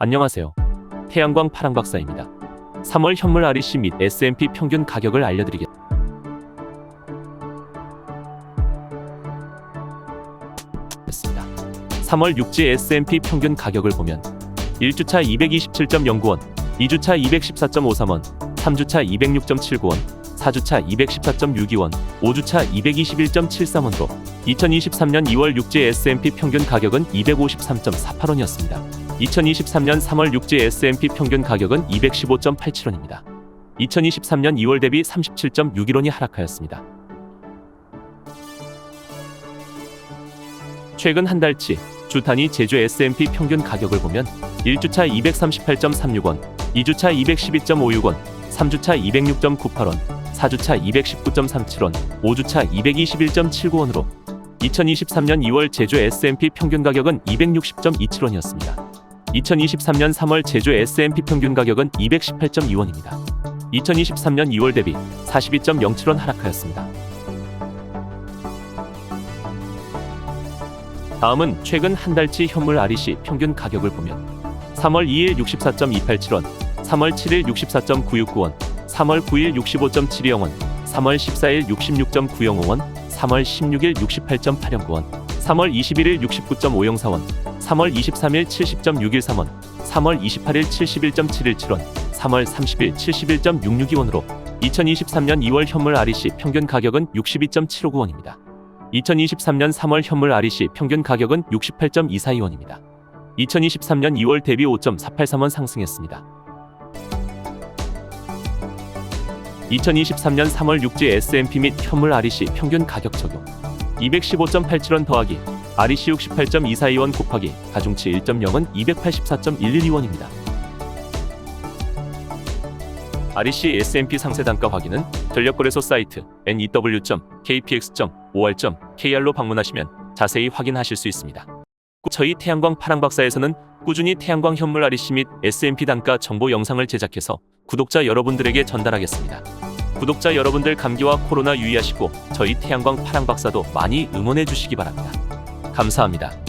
안녕하세요. 태양광 파랑 박사입니다. 3월 현물 REC 및 S&P 평균 가격을 알려드리겠습니다. 3월 6지 S&P 평균 가격을 보면 1주차 227.09원, 2주차 214.53원, 3주차 206.79원, 4주차 214.62원, 5주차 221.73원으로 2023년 2월 6지 S&P 평균 가격은 253.48원이었습니다. 2023년 3월 6지 S&P 평균 가격은 215.87원입니다. 2023년 2월 대비 37.61원이 하락하였습니다. 최근 한 달치 주 단위 제주 S&P 평균 가격을 보면 1주차 238.36원, 2주차 212.56원, 3주차 206.98원, 4주차 219.37원, 5주차 221.79원으로 2023년 2월 제주 S&P 평균 가격은 260.27원이었습니다. 2023년 3월 제주 S&P 평균 가격은 218.2원입니다. 2023년 2월 대비 42.07원 하락하였습니다. 다음은 최근 한 달치 현물 REC 평균 가격을 보면 3월 2일 64.287원, 3월 7일 64.969원, 3월 9일 65.720원, 3월 14일 66.905원, 3월 16일 68.809원, 3월 21일 69.504원, 3월 23일 70.613원, 3월 28일 71.717원, 3월 30일 71.662원으로 2023년 2월 현물 REC 평균 가격은 62.759원입니다. 2023년 3월 현물 REC 평균 가격은 68.242원입니다. 2023년 2월 대비 5.483원 상승했습니다. 2023년 3월 6지 S&P 및 현물 REC 평균 가격 적용 215.87원 더하기 REC 68.242원 곱하기 가중치 1.0은 284.112원입니다. REC S&P 상세 단가 확인은 전력거래소 사이트 new.kpx.or.kr로 방문하시면 자세히 확인하실 수 있습니다. 저희 태양광 파랑박사에서는 꾸준히 태양광 현물 REC 및 S&P 단가 정보 영상을 제작해서 구독자 여러분들에게 전달하겠습니다. 구독자 여러분들 감기와 코로나 유의하시고 저희 태양광 파랑박사도 많이 응원해 주시기 바랍니다. 감사합니다.